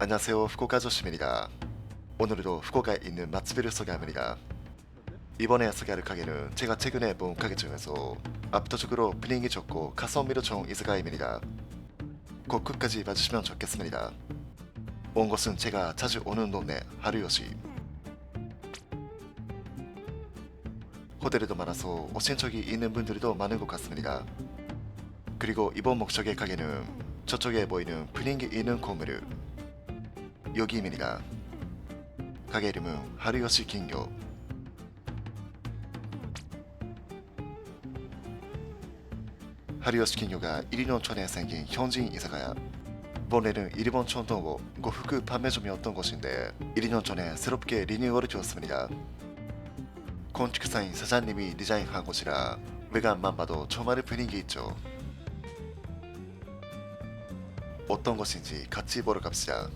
안녕하세요 후쿠오카 조심입니다. 오늘도 후쿠오카에 있는 맛집을 소개합니다. 이번에 소개할 가게는 제가 최근에 본 가게 중에서 압도적으로 분위기 좋고 가성비도 좋은 이스가입니다. 꼭 끝까지 봐주시면 좋겠습니다. 온 곳은 제가 자주 오는 동네 하루요시. 호텔에도 많아서 오신 적이 있는 분들도 많은 것 같습니다. 그리고 이번 목적의 가게는 저쪽에 보이는 분위기 있는 건물 여기입니다. 가게 이름은 하루요시 긴교. 하루요시 긴교가 1년 전에 생긴 현지인 이사가야. 본래는 일본 촌동고 고프크 판매점이었던 곳인데 1년 전에 새롭게 리뉴얼을 되었습니다. 건축사인 사장님이 디자인한 곳이라 외관만 봐도 저만의 분위기 있죠. 어떤 것인지 같이 보러 갑시다.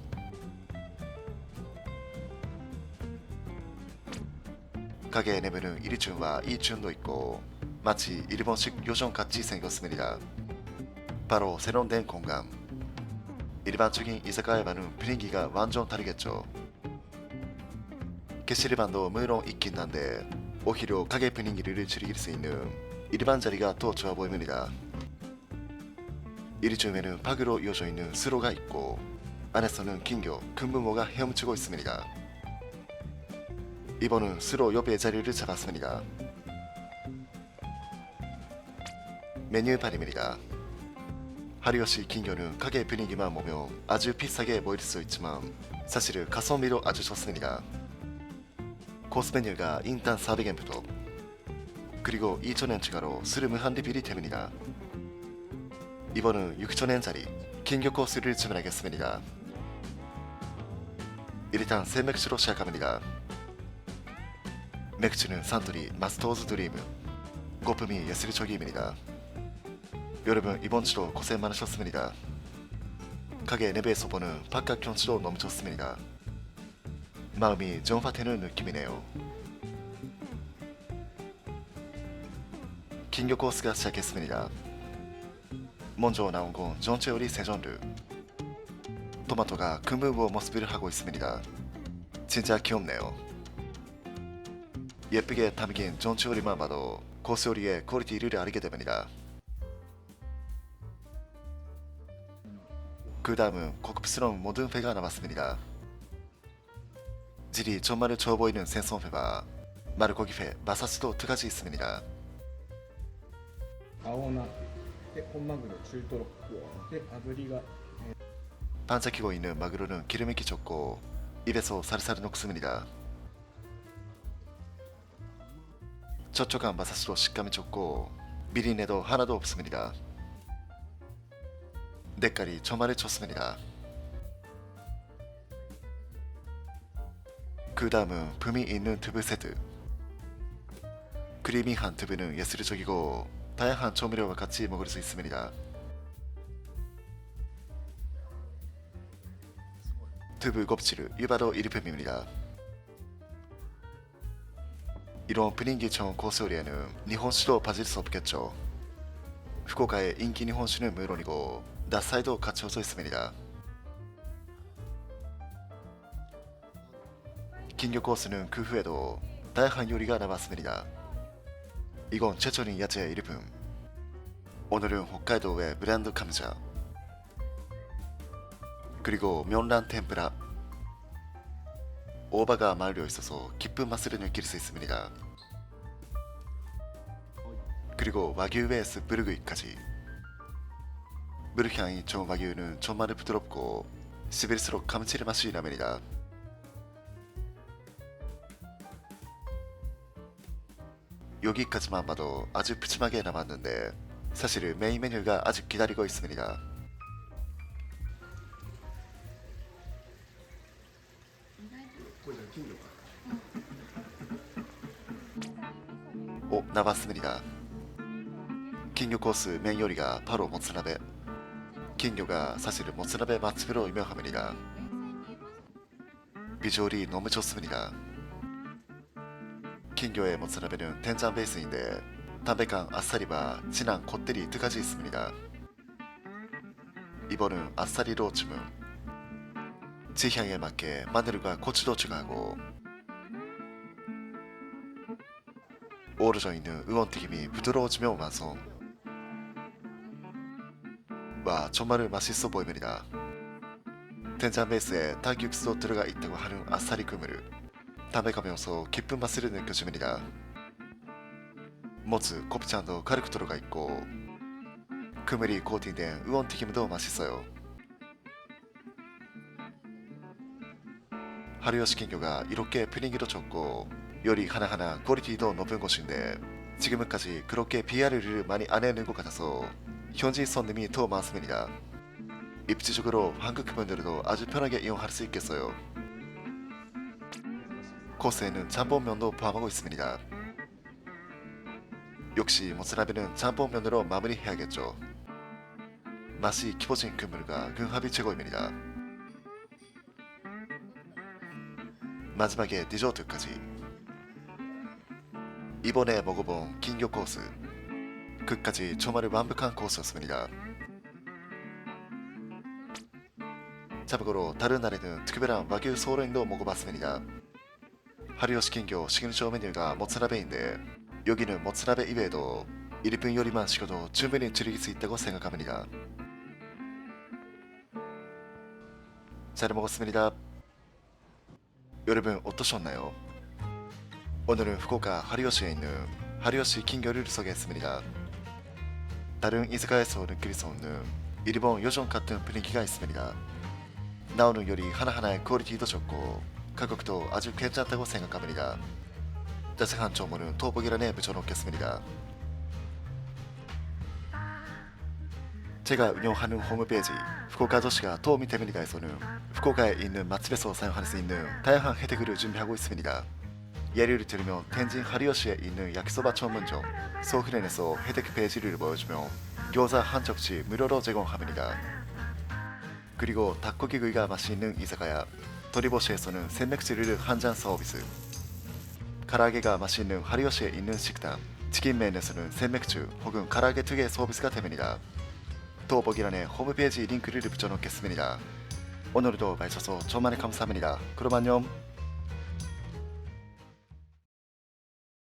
가게 내면은 1층과 2층도 있고 마치 일본식 요정 같이 생겼습니다. 바로 새로 된 공간. 일반적인 이사카야와는 분위기가 완전 다르겠죠. 게시리반도 물론 있긴 한데 오히려 가게 분위기를 즐길 수 있는 일반 자리가 더 좋아 보입니다. 1층에는 팍으로 이어져 있는 수로가 있고 안에서는 긴교, 금붕어가 헤엄치고 있습니다. 이번은 수로 옆에 자리를 잡았습니다. 메뉴판입니다. 하루요시 긴교는 가게 분위기만 보면 아주 비싸게 보일 수 있지만 사실은 가성비로 아주 좋습니다. 코스 메뉴가 인탄 400엔부터 그리고 2,000엔 추가로 스르무 한 리필이 됩니다. 이번은 6,000엔짜리 긴교 코스를 주문하겠습니다. 일단 새 맥주로 시작합니다. 맥주는 산토리 마스터즈 드리무 거품이 예술적입니다. 여러분 이번 주도 고생 많으셨습니다. 가게 내부에서 보는 바깥 경치도 너무 좋습니다. 마음이 정화되는 느낌이네요. 긴교 코스가 시작했습니다. 먼저 나온 건 전체 요리 세 전류. 토마토가 금붕어 모습을 하고 있습니다. 진짜 귀엽네요. 예쁘게 담긴 전체 요리만 봐도 코스 요리의 퀄리티 1위를 알게 됩니다. 그 다음은 고급스러운 모든 회가 남았습니다. 질이 정말을 좋아 보이는 생선회와 마르고기회, 마사스도 두 가지 있습니다. 아오나, 혼마그로 줄도록 아브리가 반짝이고 있는 마그로는 기름이 끼쳤고 입에서 살살 녹습니다. 촉촉한 마사스로 식감이 좋고 미린내도 하나도 없습니다. 색깔이 정말 좋습니다. 그 다음은 품이 있는 세트. 크리미한 두부는 예술적이고 다양한 조미료와 같이 먹을 수 있습니다. 두부 껍질을 유바로 일품입니다. 이런 분위기 좋은 고소리에는 일본酒도 빠질 수 없겠죠. 후쿠오카의 인기 일본酒는 물론이고 나사이도 갖춰져 있습니다. 긴교 코스는 그 후에도 다양한 요리가 남았습니다. 이건 최초인 야채 일품. 오늘은 홋카이도의 브랜드 감자. 그리고 면란 템프라. 오바가 말려 있어서 깊은 맛을 느낄 수 있습니다. 그리고 와규 베이스 브르구이까지. 물향이 좋은 와규는 정말 부드럽고 씹을수록 감칠맛이 납니다. 여기까지만 봐도 아주 푸짐하게 남았는데 사실은 메인 메뉴가 아직 기다리고 있습니다. 오 나왔습니다. 긴교 코스 메인 요리가 바로 모츠나베. 긴교가 사실은 모츠나베 맛집으로 유명합니다. 비주얼이 너무 좋습니다. 긴교의 모츠나베는 된장 베이스인데 담백한 아싸리와 진한 겉들이 두 가지 있습니다. 이번은 아싸리로 주문. 지향에 맞게 마늘과 고추도 추가하고 오르져 있는 의원튀김이 부드러워지며 완성. 와 정말 맛있어 보입니다. 된장 베이스에 닭 육수도 들어가 있다고 하는 아싸리 국물. 담백하면서 깊은 맛을 느껴집니다. 모츠, 곱창도 가득 들어가 있고 그물이 코팅된 의원튀김도 맛있어요. 하루요 시킨교가 이렇게 분위기도 좋고 요리 하나하나 퀄리티도 높은 곳인데 지금까지 그렇게 비하를 많이 안 해는 것 같아서 현지 손님이 더 많습니다. 입지적으로 한국 분들도 아주 편하게 이용할 수 있겠어요. 코스에는 짬뽕면도 포함하고 있습니다. 역시 모츠나베는 짬뽕면으로 마무리해야겠죠. 맛이 깊어진 그물과 궁합이 최고입니다. 마지막에 디저트까지. 이번에 먹어본 긴교 코스. 끝까지 정말 완벽한 코스였습니다. 참고로 다른 날에는 특별한 와규 소렌도 먹어봤습니다. 하루요 시킨교 시그니처 메뉴가 모츠나베인데 여기는 모츠나베 이외에도 1분 요리만 시켜도 충분히 즐길 수 있다고 생각합니다. 잘 먹었습니다. 여러분 어떠셨나요? 오늘은 후쿠오카 하리오시에 있는 하리오시 킹교를 소개했습니다. 다른 이즈가에서 느낄 수 없는 일본 요정 같은 분위기가 있습니다. 나오는 요리 하나하나의 퀄리티도 좋고 가격도 아주 괜찮다고 생각합니다. 자세한 정보는 더보기란에 붙여놓겠습니다. 제가 운영하는 홈페이지 후쿠오카 도시가 도움이 됩니다에서는 후쿠오카에 있는 맛집에서 사용할 수 있는 다양한 혜택을 준비하고 있습니다. 예를 들면 텐진 하리오시에 있는 야키소바 전문점 소흐렌에서 혜택 페이지를 보여주며餃子한 접시 무료로 제공합니다. 그리고 닭고기구이가 맛있는 이사가야 도리보시에서는 생맥주를 한 잔 서비스 가라게가 맛있는 하리오시에 있는 식당 치킨맨에서는 생맥주 혹은 가라게 두개 서비스가 됩니다. 더보기란에 홈페이지 링크를 붙여놓겠습니다. 오늘도 봐주셔서 정말 감사합니다. 그럼 안녕